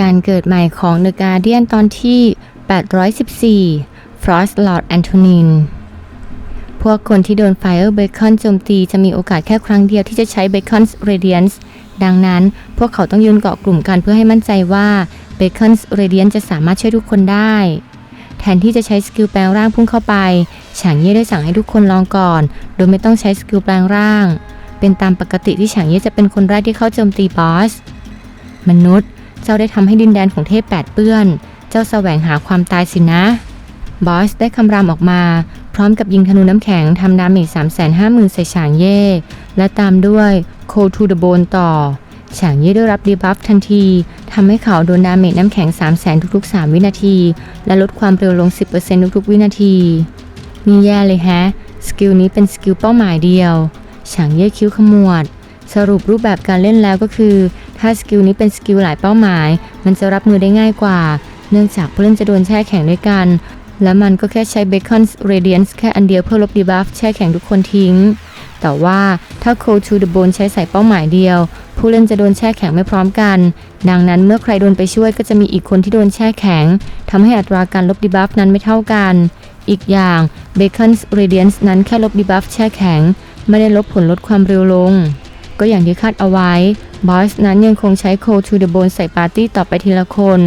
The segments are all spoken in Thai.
การเกิดใหม่ของ The Guardian ตอนที่ 814 Frost Lord Antonin พวกคนที่โดน Fire Bacon โจมตีจะมีโอกาสแค่ครั้งเดียวที่จะใช้ Bacon's Radiance ดังนั้นพวกเขาต้องยืนเกาะกลุ่มกันเพื่อให้มั่นใจว่า Bacon's Radiance จะสามารถช่วยทุกคนได้ แทนที่จะใช้สกิลแปลงร่างพุ่งเข้าไป ฉางเย่ได้สั่งให้ทุกคนลองก่อน โดยไม่ต้องใช้สกิลแปลงร่าง เป็นตามปกติที่ฉางเย่จะเป็นคนแรกที่เข้าโจมตีบอส มนุษย์ เจ้าได้ทำให้ดินแดนของเทพแปดเปื้อน เจ้าแสวงหาความตายสินะ บอสได้คำรามออกมา พร้อมกับยิงธนูน้ำแข็งทำดาเมจ350,000ใส่ฉางเย่ และตามด้วย Cold to the Bone ต่อ ฉางเย่ได้รับดีบัฟทันทีทำให้เขาโดนดาเมจน้ำแข็ง 300,000 ทุกๆ 3 วินาที และลดความเร็วลง 10%ทุกๆ วินาทีนี่แย่เลยแฮะ สกิลนี้เป็นสกิลเป้าหมายเดียว ฉางเย่คิ้วขมวด สรุปรูปแบบการเล่นแล้วก็คือ ถ้าสกิลนี้เป็นสกิลหลายเป้าหมาย มันจะรับมือได้ง่ายกว่า เนื่องจากผู้เล่นจะโดนแช่แข็งด้วยกัน และมันก็แค่ใช้ Bacon's Radiance แค่อันเดียวเพื่อลบดีบัฟแช่แข็งทุกคนทิ้ง แต่ว่าถ้า Cold to the Bone ใช้ใส่เป้าหมายเดียว ผู้เล่นจะโดนแช่แข็งไม่พร้อมกัน ดังนั้นเมื่อใครโดนไปช่วยก็จะมีอีกคนที่โดนแช่แข็งทำให้อัตราการลบดีบัฟนั้นไม่เท่ากัน อีกอย่าง Bacon's Radiance นั้นแค่ลบดีบัฟแช่แข็ง ไม่ได้ลบผลลดความเร็วลง ก็อย่างที่คาดเอาไว้บอสนั้นยังคงใช้ Cold to the Bone ใส่ปาร์ตี้ต่อไปทีละคน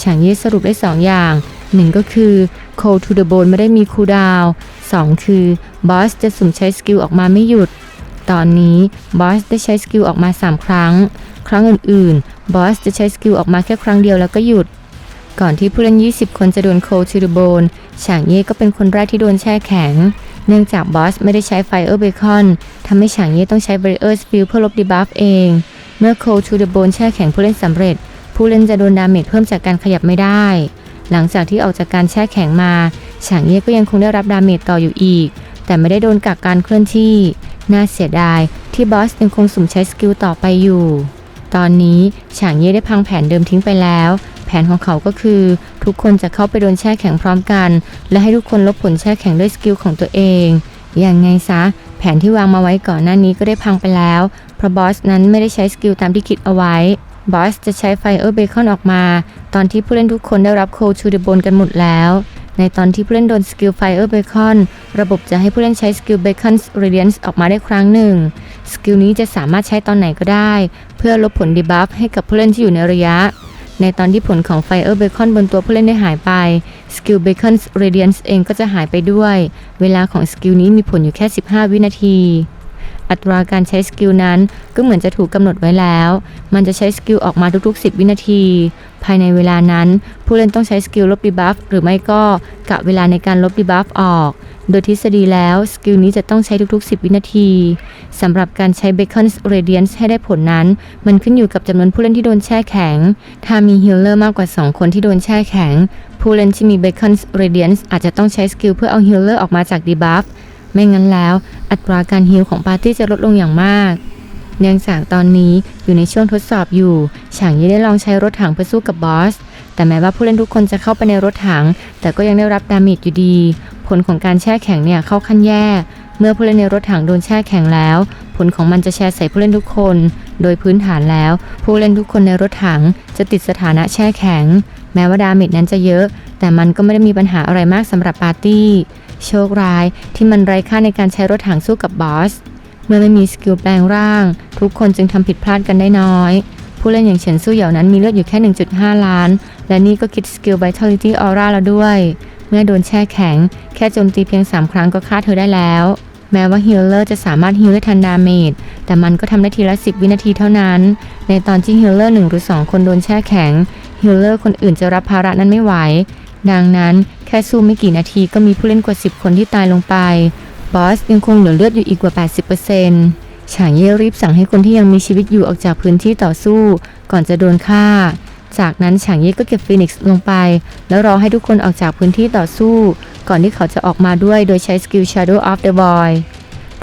ฉางเย่สรุปได้ 2 อย่าง1ก็คือ Cold to the Bone ไม่ได้มีคูลดาวน์2คือบอสจะสุ่มใช้สกิลออกมาไม่หยุด ตอนนี้บอสได้ใช้สกิลออกมา 3 ครั้ง ครั้งอื่นๆบอสจะใช้สกิลออกมาแค่ครั้งเดียวแล้วก็หยุด ก่อนที่ผู้เล่น 20 คนจะโดน Cold to the Bone ฉางเย่ก็เป็นคนแรกที่โดนแช่แข็ง เนื่องจากบอสไม่ได้ใช้ Fire Bacon ทำให้ฉางเย่ต้องใช้ Barrier Spill เพื่อลบดีบัฟเอง เมื่อ Cold to the Bone แช่แข็งผู้เล่นสำเร็จ ผู้เล่นจะโดนดาเมจเพิ่มจากการขยับไม่ได้ หลังจากที่ออกจากการแช่แข็งมา ฉางเย่ก็ยังคงได้รับดาเมจต่ออยู่อีก แต่ไม่ได้โดนกักการเคลื่อนที่ น่าเสียดายที่บอสยังคงสุ่มใช้สกิลต่อไปอยู่ ตอนนี้ฉางเย่ได้พังแผนเดิมทิ้งไปแล้ว ผนของเขาก็คือ ทุกคนจะเข้าไปโดนแช่แข็งพร้อมกัน และให้ทุกคนลบผลแช่แข็งด้วยสกิลของตัวเองอย่างไงซะ แผนที่วางมาไว้ก่อนหน้านี้ก็ได้พังไปแล้ว เพราะบอสนั้นไม่ได้ใช้สกิลตามที่คิดเอาไว้ บอสจะใช้ไฟเออร์เบคอนออกมา ตอนที่ผู้เล่นทุกคนได้รับโคชูเดบนกันหมดแล้ว ในตอนที่ผู้เล่นโดนสกิลไฟเออร์เบคอนระบบจะให้ผู้เล่นใช้สกิลเบคอนเรเดียนส์ออกมาได้ครั้งหนึ่ง สกิลนี้จะสามารถใช้ตอนไหนก็ได้ เพื่อลบผลดีบัฟให้กับผู้เล่นที่อยู่ในระยะ ในตอนที่ผลของไฟเออร์เบคอนบนตัวผู้เล่นได้หายไปสกิลเบคอนเรเดียนส์เองก็จะหายไปด้วย เวลาของสกิลนี้มีผลอยู่แค่ 15 วินาที อัตราการใช้สกิลนั้นก็เหมือนจะถูกกำหนดไว้แล้ว มันจะใช้สกิลออกมาทุกๆ 10 วินาที ภายในเวลานั้น ผู้เล่นต้องใช้สกิลลบดีบัฟหรือไม่ก็กะเวลาในการลบดีบัฟออก โดยทฤษฎีแล้วสกิลนี้จะต้องใช้ทุกๆ 10 วินาทีสำหรับการใช้ Bacon's Radiance ให้ได้ผลนั้น มันขึ้นอยู่กับจำนวนผู้เล่นที่โดนแช่แข็ง ถ้ามีฮีลเลอร์มากกว่า 2 คนที่โดนแช่แข็ง ผู้เล่นที่มี Bacon's Radiance อาจจะต้องใช้สกิลเพื่อเอาฮีลเลอร์ออกมาจากดีบัฟ ไม่งั้นแล้ว อัตราการฮีลของปาร์ตี้จะลดลงอย่างมาก เนื่องจากตอนนี้อยู่ในช่วงทดสอบอยู่ ฉางยี่ได้ลองใช้รถถังเพื่อสู้กับบอส แต่แม้ว่าผู้เล่นทุกคนจะเข้าไปในรถถัง แต่ก็ยังได้รับดาเมจอยู่ดี ผลของการแช่แข็งเนี่ยเข้าขั้นแย่ เมื่อผู้เล่นในรถถังโดนแช่แข็งแล้ว ผลของมันจะแชร์ใส่ผู้เล่นทุกคน โดยพื้นฐานแล้ว ผู้เล่นทุกคนในรถถังจะติดสถานะแช่แข็ง แม้ว่าดาเมจนั้นจะเยอะ แต่มันก็ไม่ได้มีปัญหาอะไรมากสำหรับปาร์ตี้ โชคร้ายที่มันไร้ค่าในการใช้รถถังสู้กับบอส เมื่อไม่มีสกิลแปลงร่าง ทุกคนจึงทำผิดพลาดกันได้น้อย ผู้เล่นอย่างเฉินสู้เหย่านั้นมีเลือดอยู่แค่ 1.5 ล้าน และนี่ก็คิดสกิล Vitality Aura แล้วด้วย เมื่อโดนแช่แข็ง แค่โจมตีเพียง 3 ครั้งก็ฆ่าเธอได้แล้วแม้ว่าฮิลเลอร์จะสามารถฮิลได้ทันดาเมจ แต่มันก็ทำได้ทีละ 10 วินาทีเท่านั้น ในตอนที่ฮิลเลอร์1หรือ 2 คนโดนแช่แข็งฮิลเลอร์คนอื่นจะรับภาระนั้นไม่ไหว ดังนั้น แค่สู้ไม่กี่นาทีก็มีผู้เล่นกว่า 10 คนที่ตายลงไป บอสยังคงเหลือเลือดอยู่อีกกว่า 80%ฉางเย่รีบสั่งให้คนที่ยังมีชีวิตอยู่ออกจากพื้นที่ต่อสู้ ก่อนจะโดนฆ่า จากนั้นฉางเย่ก็เก็บฟีนิกซ์ลงไป แล้วรอให้ทุกคนออกจากพื้นที่ต่อสู้ ก่อนที่เขาจะออกมาด้วยโดยใช้สกิล Shadow of the Void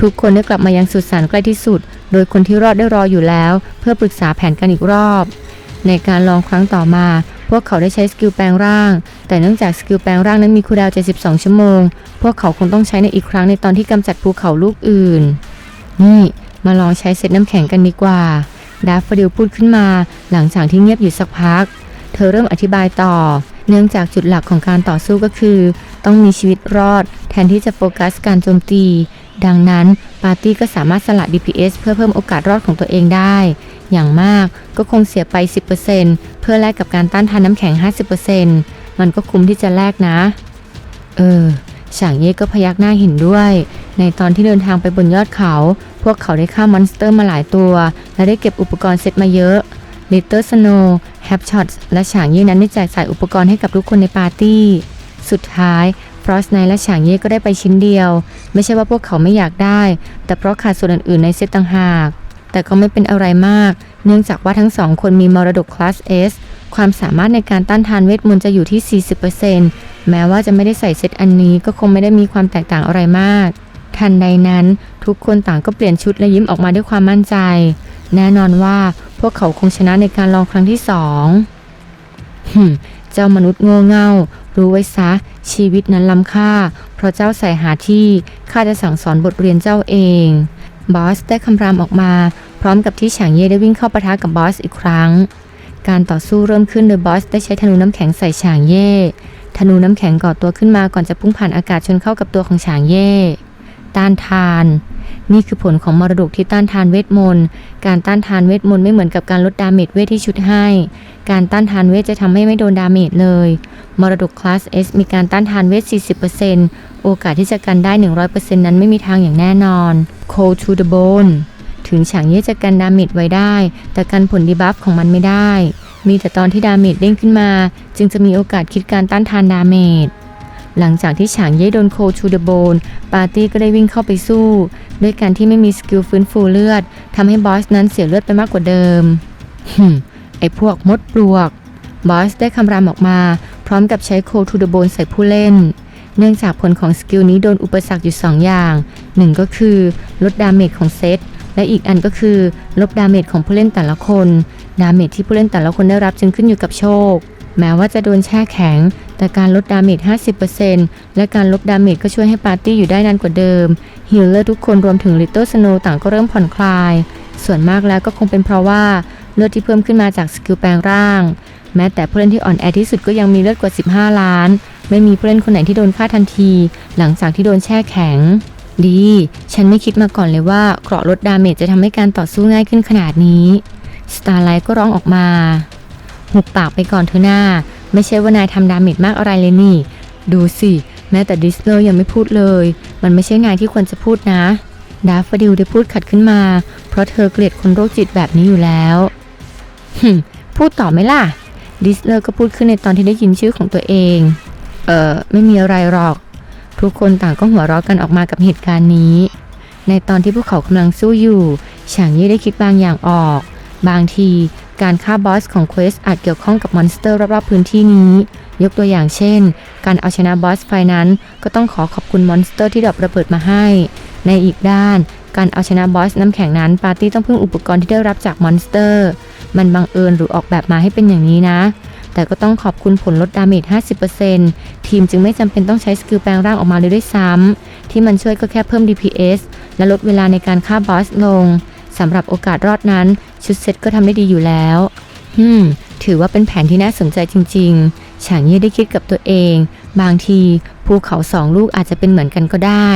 ทุกคนได้กลับมายังสุสานใกล้ที่สุด โดยคนที่รอดได้รออยู่แล้ว เพื่อปรึกษาแผนกันอีกรอบ ในการลองครั้งต่อมา พวกเขาได้ใช้สกิลแปลงร่าง แต่เนื่องจากสกิลแปลงร่างนั้นมีคูลดาว 72 ชั่วโมง พวกเขาคงต้องใช้ในอีกครั้งในตอนที่กำจัดภูเขาลูกอื่น นี่มาลองใช้เซตน้ำแข็งกันดีกว่าดาฟฟดิลพูดขึ้นมา หลังจากที่เงียบอยู่สักพักเธธอเริ่มอธิบายต่อ เนื่องจากจุดหลักของการต่อสู้ก็คือ ต้องมีชีวิตรอด แทนที่จะโฟกัสการโจมตี ดังนั้นปาร์ตี้ก็สามารถสละ DPS เพื่อเพิ่มโอกาสรอดของตัวเองได้ อย่างมากก็คงเสียไป 10%เพื่อแลกกับการต้านทานน้ำแข็ง 50%มันก็คุ้มที่จะแลกนะ เออฉางเย่ก็พยักหน้าเห็นด้วย ในตอนที่เดินทางไปบนยอดเขา พวกเขาได้ฆ่ามอนสเตอร์มาหลายตัว และได้เก็บอุปกรณ์เซตมาเยอะ Little Snow, h a p s h o t และฉางเย่นั้นได้แจกจ่ายอุปกรณ์ให้กับทุกคนในปาร์ตี้ สุดท้าย Frost Knight และฉางเย่ก็ได้ไปชิ้นเดียว ไม่ใช่ว่าพวกเขาไม่อยากได้ แต่เพราะขาดส่วนอื่นๆในเซตต่างหาก แต่ก็ไม่เป็นอะไรมาก เนื่องจากว่าทั้งสองคนมีมรดกคลาส S ความสามารถในการต้านทานเวทมนต์จะอยู่ที่ 40%แม้ว่าจะไม่ได้ใส่เซตอันนี้ก็คงไม่ได้มีความแตกต่างอะไรมาก ทันใดนั้นทุกคนต่างก็เปลี่ยนชุดและยิ้มออกมาด้วยความมั่นใจ แน่นอนว่าพวกเขาคงชนะในการลองครั้งที่สองเจ้ามนุษย์โง่เง่า รู้ไว้ซะ ชีวิตนั้นล้ำค่า เพราะเจ้าใส่หาที่ข้าจะสั่งสอนบทเรียนเจ้าเอง บอสได้คำรามออกมา พร้อมกับที่ฉางเย่ได้วิ่งเข้าปะทะกับบอสอีกครั้ง การต่อสู้เริ่มขึ้นโดยบอสได้ใช้ธนูน้ำแข็งใส่ฉางเย่ธนูน้ำแข็งก่อตัวขึ้นมาก่อนจะพุ่งผ่านอากาศชนเข้ากับตัวของฉางเย่ต้านทาน นี่คือผลของมรดกที่ต้านทานเวทมนต์ การต้านทานเวทมนต์ไม่เหมือนกับการลดดาเมจเวทที่ชุดให้ การต้านทานเวทจะทำให้ไม่โดนดาเมจเลย มรดกคลาส S มีการต้านทานเวท 40%โอกาสที่จะกันได้ 100%นั้นไม่มีทางอย่างแน่นอน Cold to the bone ถึงฉางเย่จะกันดาเมจไว้ได้ แต่กันผลดีบัฟของมันไม่ได้ มีแต่ตอนที่ดาเมจเด้งขึ้นมา จึงจะมีโอกาสคิดการต้านทานดาเมจ หลังจากที่ฉางเย่โดนโคชูเดโบนปาร์ตี้ก็ได้วิ่งเข้าไปสู้ ด้วยการที่ไม่มีสกิลฟื้นฟูเลือดทำให้บอสนั้นเสียเลือดไปมากกว่าเดิมหึไอพวกมดปลวก บอสได้คำรามออกมา พร้อมกับใช้โคทูเดโบนใส่ผู้เล่น เนื่องจากผลของสกิลนี้โดนอุปสรรคอยู่ 2 อย่างหนึ่งก็คือลดดาเมจของเซตและอีกอันก็คือ ลบดาเมจของผู้เล่นแต่ละคน ดาเมจที่ผู้เล่นแต่ละคนได้รับจึงขึ้นอยู่กับโชค แม้ว่าจะโดนแช่แข็ง แต่การลดดาเมจ 50%และการลบดาเมจก็ช่วยให้ปาร์ตี้อยู่ได้นานกว่าเดิมฮิลเลอร์ทุกคนรวมถึงลิตเติ้ลสโนต่างก็เริ่มผ่อนคลาย ส่วนมากแล้วก็คงเป็นเพราะว่าเลือดที่เพิ่มขึ้นมาจากสกิลแปลงร่าง แม้แต่ผู้เล่นที่อ่อนแอที่สุดก็ยังมีเลือดกว่า 15 ล้าน ไม่มีผู้เล่นคนไหนที่โดนฆ่าทันที หลังจากที่โดนแช่แข็ง ดี ฉันไม่คิดมาก่อนเลยว่าเกราะลดดาเมจจะทำให้การต่อสู้ง่ายขึ้นขนาดนี้สตาร์ไลท์ก็ร้องออกมาหุบปากไปก่อนเถอหน้า ไม่ใช่ว่านายทำดาเมจมากอะไรเลยนี่ ดูสิ แม้แต่ดิสเลอร์ยังไม่พูดเลย มันไม่ใช่นายที่ควรจะพูดนะ ดาฟดิลได้พูดขัดขึ้นมา เพราะเธอเกลียดคนโรคจิตแบบนี้อยู่แล้วหึพูดต่อไหมล่ะ ดิสเลอร์ก็พูดขึ้นในตอนที่ได้ยินชื่อของตัวเอง เออไม่มีอะไรหรอก ทุกคนต่างก็หัวเราะกันออกมากับเหตุการณ์นี้ ในตอนที่พวกเขากำลังสู้อยู่ฉางยี่ได้คิดบางอย่างออก บางที การฆ่าบอสของเควสอาจเกี่ยวข้องกับมอนสเตอร์รอบๆพื้นที่นี้ ยกตัวอย่างเช่น การเอาชนะบอสไฟนั้น ก็ต้องขอขอบคุณมอนสเตอร์ที่ดรอประเบิดมาให้ ในอีกด้าน การเอาชนะบอสน้ำแข็งนั้น ปาร์ตี้ต้องพึ่งอุปกรณ์ที่ได้รับจากมอนสเตอร์ มันบังเอิญหรือออกแบบมาให้เป็นอย่างนี้นะ แต่ก็ต้องขอบคุณผลลดดาเมจ 50%ทีมจึงไม่จำเป็นต้องใช้สกิลแปลงร่างออกมาเลยด้วยซ้ำที่มันช่วยก็แค่เพิ่ม DPS และลดเวลาในการฆ่าบอสลง สำหรับโอกาสรอดนั้น ชุดเซตก็ทำได้ดีอยู่แล้วฮึมถือว่าเป็นแผนที่น่าสนใจจริง ๆ ฉางเย่ได้คิดกับตัวเอง บางทีภูเขาสองลูกอาจจะเป็นเหมือนกันก็ได้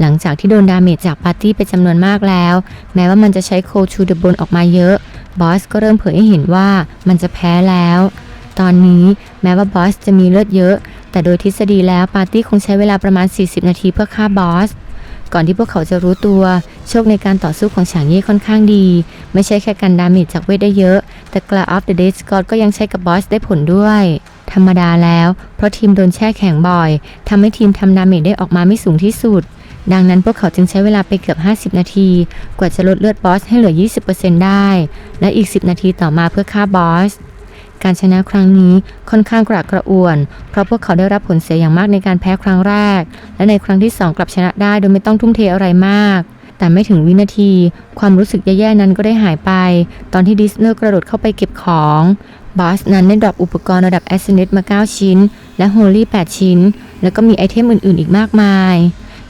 หลังจากที่โดนดาเมจจากปาร์ตี้ไปจำนวนมากแล้ว แม้ว่ามันจะใช้โคชูเดบนออกมาเยอะ บอสก็เริ่มเผยให้เห็นว่ามันจะแพ้แล้ว ตอนนี้แม้ว่าบอสจะมีเลือดเยอะ แต่โดยทฤษฎีแล้วปาร์ตี้คงใช้เวลาประมาณ 40 นาทีเพื่อฆ่าบอส ก่อนที่พวกเขาจะรู้ตัว โชคในการต่อสู้ของฉางเย่ค่อนข้างดี ไม่ใช่แค่การดาเมจจากเวทได้เยอะ แต่กลาออฟเดอะเดสกอดก็ยังใช้กับบอสได้ผลด้วย ธรรมดาแล้ว เพราะทีมโดนแช่แข็งบ่อยทำให้ทีมทำดาเมจได้ออกมาไม่สูงที่สุด ดังนั้นพวกเขาจึงใช้เวลาไปเกือบ 50 นาที กว่าจะลดเลือดบอสให้เหลือ 20%ได้ และอีก 10 นาทีต่อมาเพื่อฆ่าบอส การชนะครั้งนี้ค่อนข้างกระอักกระอ่วน เพราะพวกเขาได้รับผลเสียอย่างมากในการแพ้ครั้งแรก และในครั้งที่ 2 กลับชนะได้โดยไม่ต้องทุ่มเทอะไรมาก แต่ไม่ถึงวินาที ความรู้สึกแย่ๆนั้นก็ได้หายไป ตอนที่ดิสเนอร์กระโดดเข้าไปเก็บของบอสนั้นได้ดรอปอุปกรณ์ระดับแอสเซนต์มา 9 ชิ้น และโฮลี่ 8 ชิ้น แล้วก็มีไอเทมอื่นๆ อีกมากมาย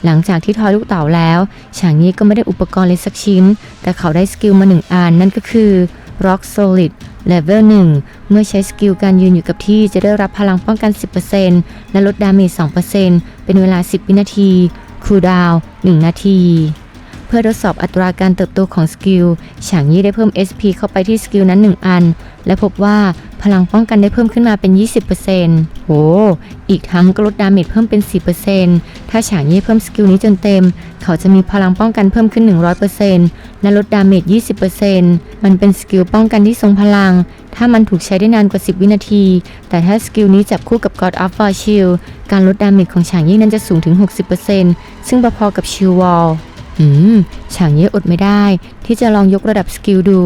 หลังจากที่ทอยลูกเต๋าแล้วฉางนี้ก็ไม่ได้อุปกรณ์เลยสักชิ้น แต่เขาได้สกิลมาหนึ่งอันนั่นก็คือ Rock Solid เลเวล1เมื่อใช้สกิลการยืนอยู่กับที่จะได้รับพลังป้องกัน 10%และลดดาเมจ2%เป็นเวลา 10 วินาที คูลดาวน์1นาที เพื่อทดสอบอัตราการเติบโตของสกิลฉางยี่ได้เพิ่ม SP เข้าไปที่สกิลนั้น 1 อัน และพบว่าพลังป้องกันได้เพิ่มขึ้นมาเป็น 20%โอ้อีกทั้งก็ลดดาเมจเพิ่มเป็น4%ถ้าฉางยี่เพิ่มสกิลนี้จนเต็ม เขาจะมีพลังป้องกันเพิ่มขึ้น 100%และลดดาเมจ 20%มันเป็นสกิลป้องกันที่ทรงพลัง ถ้ามันถูกใช้ได้นานกว่า 10 วินาที แต่ถ้าสกิลนี้จับคู่กับ God of War Shield การลดดาเมจของฉางยี่นั้นจะสูงถึง 60%ซึ่งพอๆกับ Shield Wall อื ม ฉางเย่อดไม่ได้ที่จะลองยกระดับสกิลดู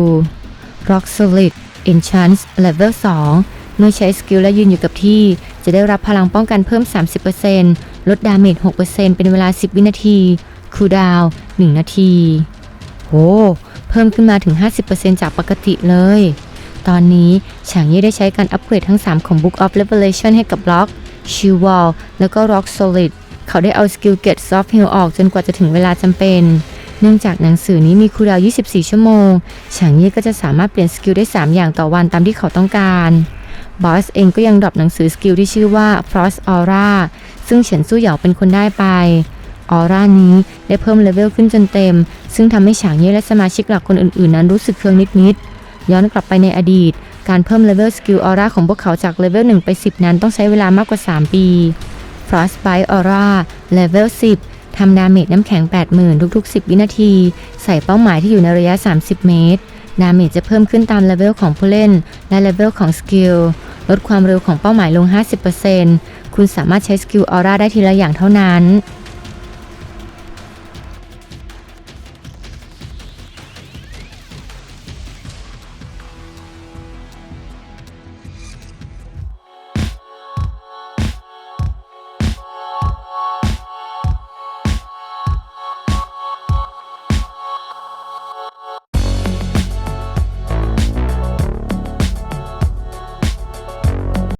Rock Solid Enchant Level 2 เมื่อใช้สกิลและยืนอยู่กับที่ จะได้รับพลังป้องกันเพิ่ม 30%ลดดาเมจ 6%เป็นเวลา 10 วินาที คูลดาวน์1นาที โห เพิ่มขึ้นมาถึง 50%จากปกติเลย ตอนนี้ฉางเย่ได้ใช้การอัปเกรดทั้ง 3 ของ Book of Revelation ให้กับบล็อก Shield Wall แล้วก็ Rock Solid เขาได้เอาสกิล Get Soft Heal ออกจนกว่าจะถึงเวลาจำเป็น เนื่องจากหนังสือนี้มีคูลดาว 24 ชั่วโมง ฉางเย่ก็จะสามารถเปลี่ยนสกิลได้ 3 อย่างต่อวันตามที่เขาต้องการบอสเองก็ยังดรอปหนังสือสกิลที่ชื่อว่า Frost Aura ซึ่งเฉินสู้เหยาเป็นคนได้ไปออร่านี้ได้เพิ่มเลเวลขึ้นจนเต็ม ซึ่งทำให้ฉางเย่และสมาชิกหลักคนอื่นๆ นั้นรู้สึกเคืองนิดๆ ย้อนกลับไปในอดีต การเพิ่มเลเวลสกิลออร่าของพวกเขาจากเลเวล1ไป 10 นั้นต้องใช้เวลามากกว่า 3 ปี Frostbite Aura Level 10 ทำดาเมจน้ำแข็ง 80,000 ทุก ๆ 10 วินาที ใส่เป้าหมายที่อยู่ในระยะ 30 เมตร ดาเมจจะเพิ่มขึ้นตามเลเวลของผู้เล่น และเลเวลของสกิล ลดความเร็วของเป้าหมายลง 50%คุณสามารถใช้สกิลออร่าได้ทีละอย่างเท่านั้น